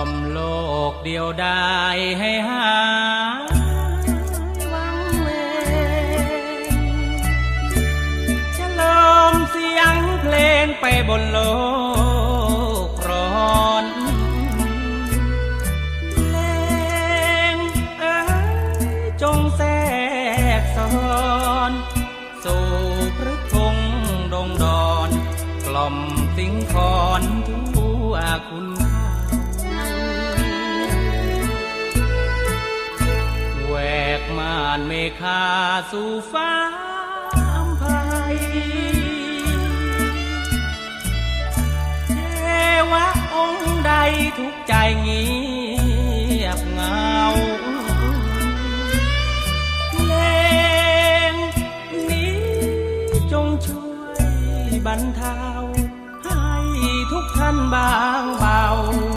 ล่อมโลกเดียวดายให้หายวังเวงฉลมเสียงเพลงไปบนโลกร้อนเพลงเอ้ยจงแทรกซ้อนสู่พฤทงดงดอน กล่อมสิงคอนทั่วคุณานเมฆาสู่ฟ้าอำไพเทวะองค์ใดทุกใจเงียบเงาเพลงนี้จงช่วยบรรเทาให้ทุกท่านบ